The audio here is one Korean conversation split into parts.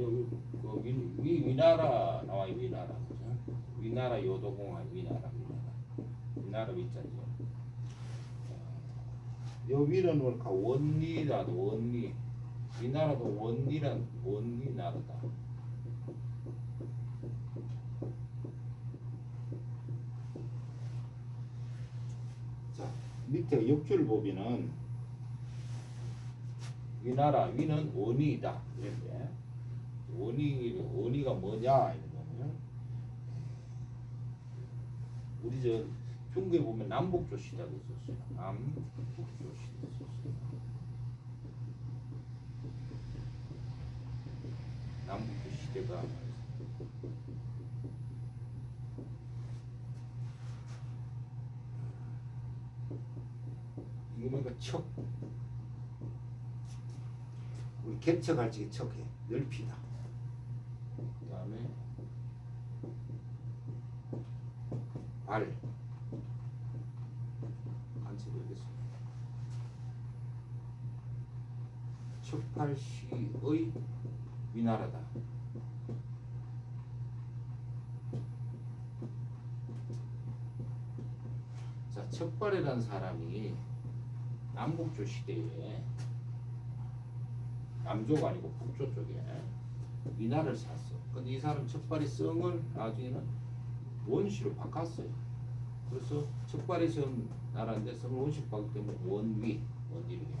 여기 그 위, 위 위나라 나와 요 위나라 그죠? 위나라 요도공화 위나라 위나라 위나라 위자죠. 요 위는 뭐랄까 원리라도 원리 위나라도 원리란 원리 나라다. 자 밑에 역줄 보면은 위나라 위는 원이다 이런데 원이 원이가 뭐냐 이러면 우리 저 중국에 보면 남북조시다고 있었어요. 남북조시 있었어요 남북조시 대가 이게 뭔가 척. 우리 개척할 적에 척해. 넓히다. 그 다음에 발 간첩이 되겠습니다. 척팔시의 위나라다. 자 척발이라는 사람이 남북조 시대에 남조가 아니고 북조 쪽에 위나를 샀어. 근데 이 사람 척발이 성을 나중에는 원시로 바꿨어요. 그래서 척발이 성 나라인데 성을 원시로 바꿨기 때문에 원위, 원위를 해요.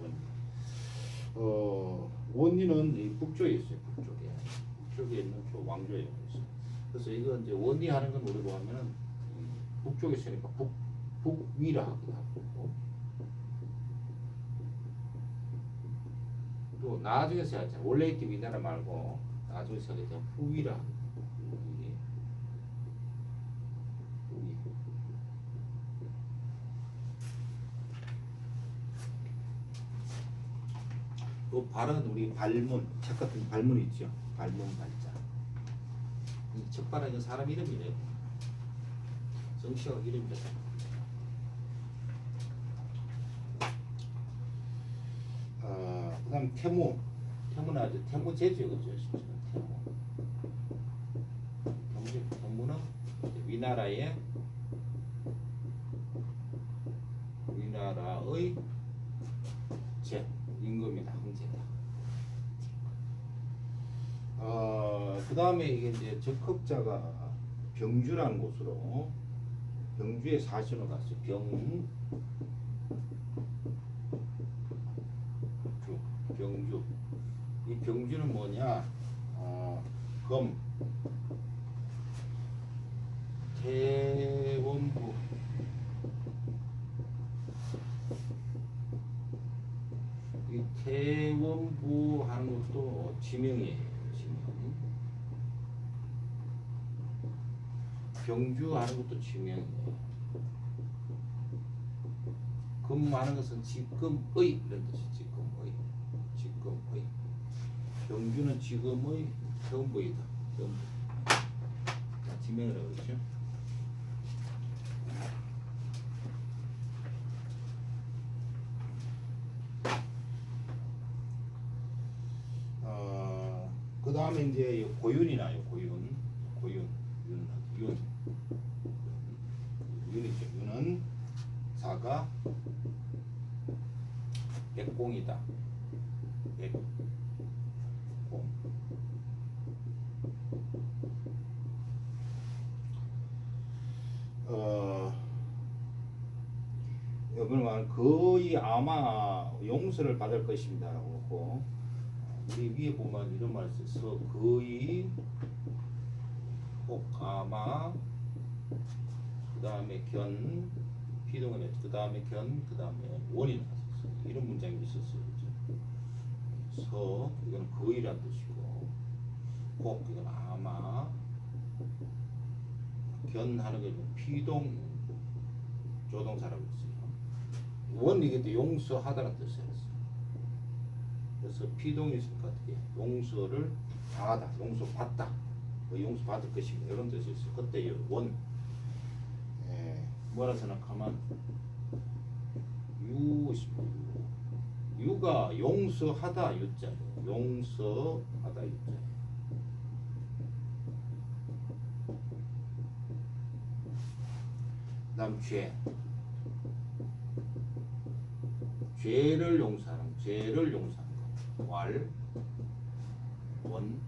원위. 어, 원위는 이 북조에 있어요. 북쪽에. 북쪽에 있는 저 왕조에 있어요. 그래서 이거 이제 원위 하는 건 우리로 하면은 이 북쪽에 있으니까 북, 북위라 하기도 하고 또 나중에 써야죠. 원래 있던 위나라 말고 나중에 써야 되 후위라. 후위. 후위. 또 발은 우리 발문, 책 같은 발문 있죠. 발문 발자. 이 척발은 그 사람 이름이래요. 정씨가 이름이다. 아, 그다음 태무. 태무는 아주 태무 제주요 그죠? 태무. 태무 태무는 위나라의 위나라의 제 임금이다 황제다. 어, 그 다음에 이게 이제 적극자가 병주라는 곳으로 병주에 사신을 갔어요. 병 주, 병주. 이 병주는 뭐냐? 어, 검, 태원부, 이 태원부 하는 것도 지명이에요. 지명. 병주 하는 것도 지명이에요. 금하는 것은 지금의 이런 뜻이 지금의 지금의 병주는 지금의 자, 지명을 하고 있죠? 어, 그 다음에 이제 이 고윤이 나요 고윤 고윤 윤, 윤. 윤이죠. 윤은 사가 백공이다. 백공. 어, 이번 말 거의 아마 용서를 받을 것입니다라고 놓고 우리 위에 보면 이런 말이 있어 거의 혹 아마 그 다음에 견 피동은 그 다음에 견, 그 다음에 원이. 이런 문장이 있었어요. 서, 이건 거의란 뜻이고, 혹, 이건 아마, 견 하는 게 피동 조동사라고 했어요. 원, 이게 또 용서하다는 뜻이었어요. 그래서 피동이 있으니까 어떻게, 용서를 당하다, 용서받다, 뭐 용서받을 것이다, 이런 뜻이 있어요. 그때 원, 예, 뭐라 생각하면 유. 유가 용서하다 유자 용서하다 유자 그다음 죄 죄를 용서하는 거, 죄를 용서하는 거. 왈, 원,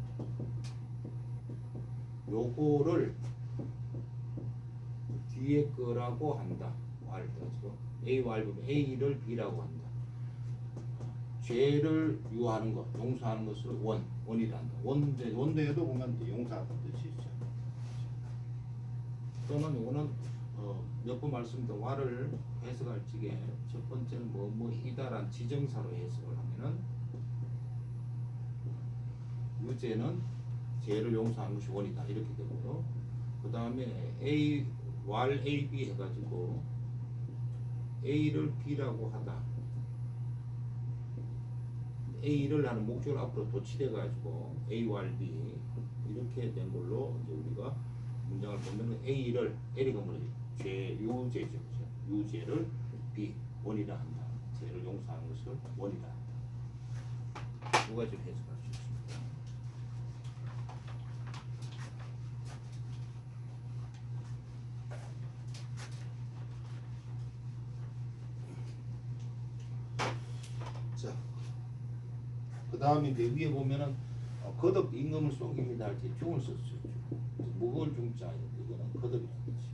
요거를 뒤에 거라고 한다. 왈, 그렇죠? A 왈 부분 A를 B라고 한다. 죄를 유하는 것, 용서하는 것을 원, 원이라 한다. 원대, 원대에도 보면 용서하는 뜻이 있죠. 또는 이거는 어, 몇 번 말씀드린 와를 해석할 적에 첫 번째는 뭐뭐 이다란 지정사로 해석을 하면은 유죄는 죄를 용서하는 것이 원이다 이렇게 되고요. 그 다음에 A 왈 A B 해가지고 A를 B라고 하다. A를 하는 목적을 앞으로 도치돼 가지고 A 왈 B 이렇게 된 걸로 이제 우리가 문장을 보면은 A를 L이가 뭐지? 죄 유죄죠? 유죄를 B 원이라 한다. 죄를 용서하는 것을 원이라 한다. 두 가지로 해석할 수 있습니다. 자, 그 다음에 이제 위에 보면은 어, 거듭 임금을 속입니다 할 때 중을 썼죠. 무거울 중자 이거는 거듭이라는 뜻이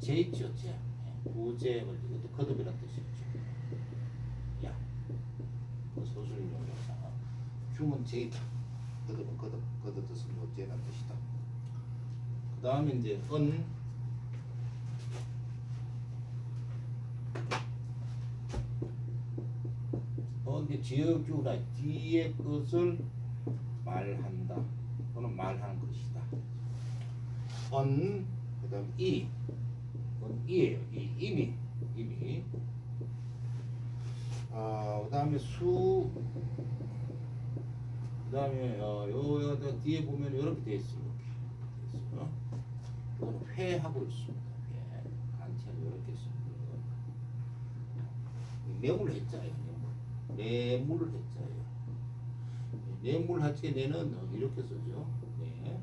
우리 제 있죠, 제. 부제 뭐 이것도 거듭이라는 뜻이죠. 야, 그 서술용 명사. 중은 제이다. 거듭은 거듭, 거듭 뜻은 뭐제라는 뜻이다. 그 다음에 이제 은 어, 이제 지역주라 뒤의 것을 말한다. 또는 말하는 것이다. 언, 그 다음 이, 언 이에요. 이, 이미, 이미. 아, 그 다음에 수, 그 다음에 어, 요, 요, 요 뒤에 보면 이렇게 돼 있어요. 이렇게 돼 있어요. 이거는 회하고 있습니다. 회. 간체를 이렇게 씁니다. 매물 했자예요. 매물. 했자예요. 매물 하체 내는 어, 이렇게 쓰죠. 네.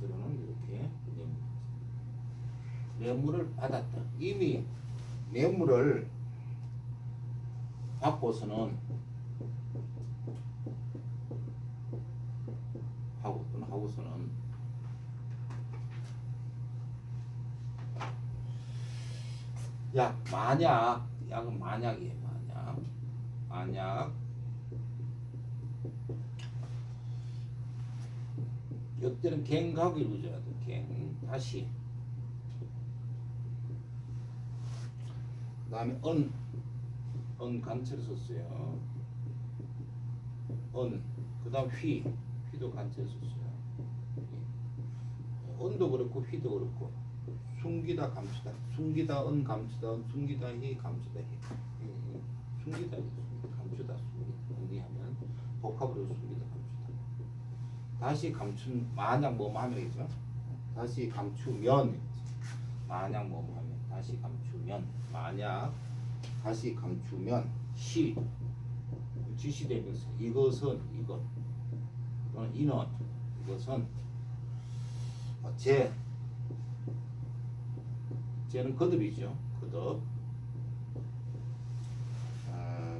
간체로는 이렇게. 매물을 받았다. 이미 매물을 받고서는 하고 또는 하고서는 약 만약 약은 만약이에요 만약 만약 역대는 갱하고 이루어져야 돼 갱 다시. 그 다음에 언, 언 간체를 썼어요. 언, 그 다음 휘, 휘도 간체를 썼어요. 예. 언도 그렇고 휘도 그렇고. 숨기다 감추다. 숨기다 은 감추다. 은 숨기다 희 감추다 희 예, 예. 숨기다 숨기다 감추다. 숨기다 정리하면 복합으로 숨기다 다 다시 감춘 만약 뭐뭐 하면이죠? 다시 감추면. 만약 뭐뭐 하면 다시 감추면. 만약 다시 감추면 시 지시대명사. 이것은 이것. 또는 이는 이것은 어, 제. 쟤는 거듭이죠. 거듭.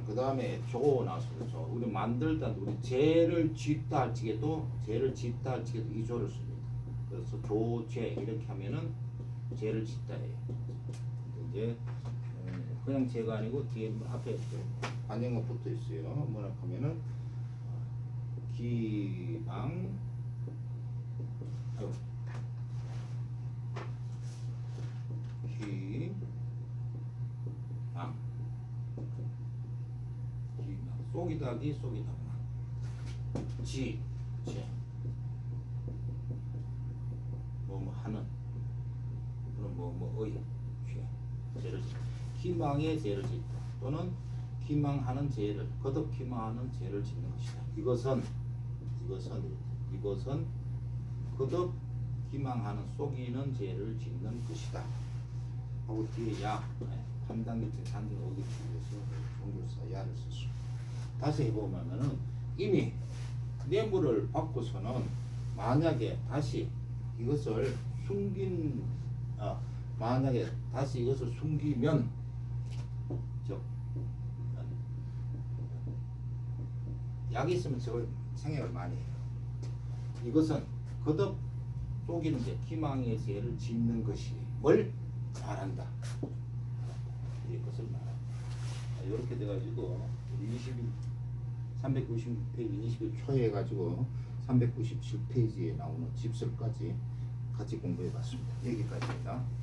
아, 그 다음에 조 나왔어요. 조. 우리 만들다 우리 죄를 짓다 할 적에도 죄를 짓다 할 적에도 이 조를 씁니다. 그래서 조죄 이렇게 하면은 죄를 짓다예요. 이제 음, 그냥 죄가 아니고 뒤에 뭐 앞에 관형어 붙어 있어요. 뭐라 하면은 기방 아유, 기망 쏙이다기 쏙이다구나 지, 지. 뭐 뭐 하는? 또는 뭐 뭐 의 죄 죄를 짓다 기망의 죄를 짓다 또는 기망하는 죄를 거듭 기망하는 죄를 짓는 것이다. 이것은 이것은 이것은 거듭 기망하는 속이는 죄를 짓는 것이다. 하고 뒤에 야. 네, 판단기증 단순 오기 위해서 종교사 야를 썼어. 다시 해보면은 이미 뇌물을 받고서는 만약에 다시 이것을 숨긴 어, 만약에 다시 이것을 숨기면 즉 약이 있으면 저걸 생각을 많이 해요. 이것은 거듭 속이는 데 기망의 죄를 짓는 것임을 말한다. 이것을 말한다. 이렇게 돼가지고 20일 396페이지 20일 초에 해가지고 397페이지에 나오는 집설까지 같이 공부해 봤습니다. 여기까지입니다.